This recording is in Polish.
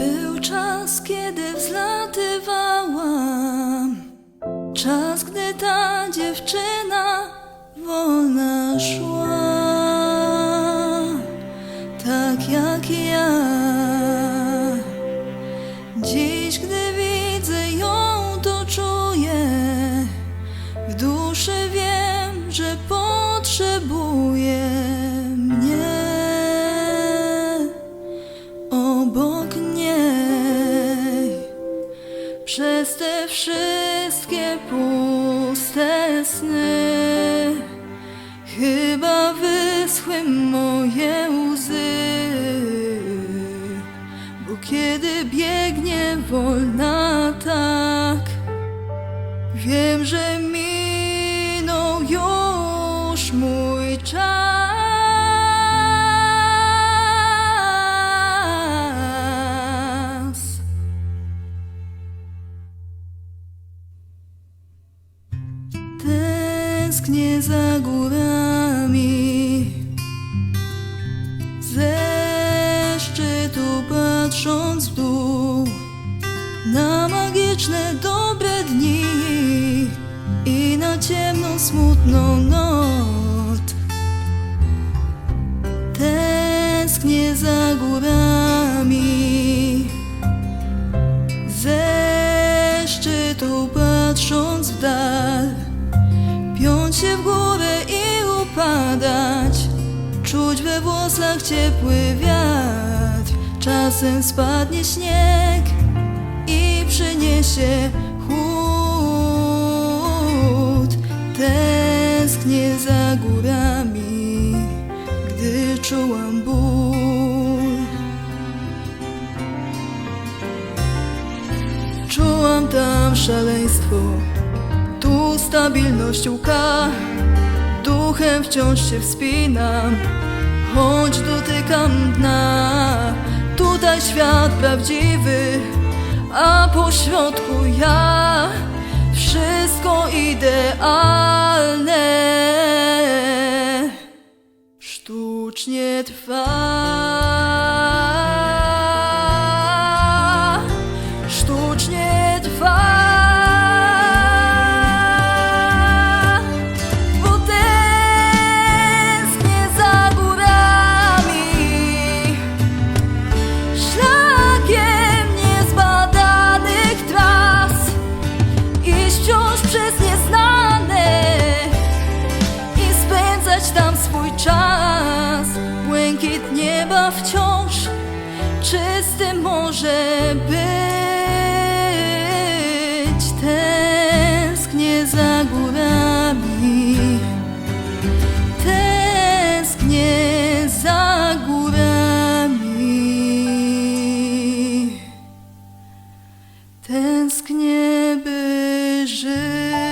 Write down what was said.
Był czas, kiedy wzlatywałam. Czas, gdy ta dziewczyna wolna szła. Tak jak ja. Dziś, gdy widzę ją, to czuję W duszy Przez te wszystkie puste sny Chyba wyschły moje łzy. Bo kiedy biegnie wolna tak Wiem, że minął już mój czas Tęsknię za górami. Ze szczytu patrząc w dół Na magiczne dobre dni I na ciemną smutną noc. Tęsknię za górami Piąć się w górę i upadać Czuć we włosach ciepły wiatr. Czasem spadnie śnieg I przyniesie chłód. Tęsknię za górami Gdy czułam ból. Czułam tam szaleństwo tu stabilność łka. Duchem wciąż się wspinam Choć dotykam dna. Tutaj świat prawdziwy A po środku ja. Wszystko idealne. Sztucznie trwa przez nieznane I spędzać tam swój czas. Błękit nieba wciąż Czysty może być. Tęsknię za górami. Tęsknię za górami. Tęsknię, by Jésus.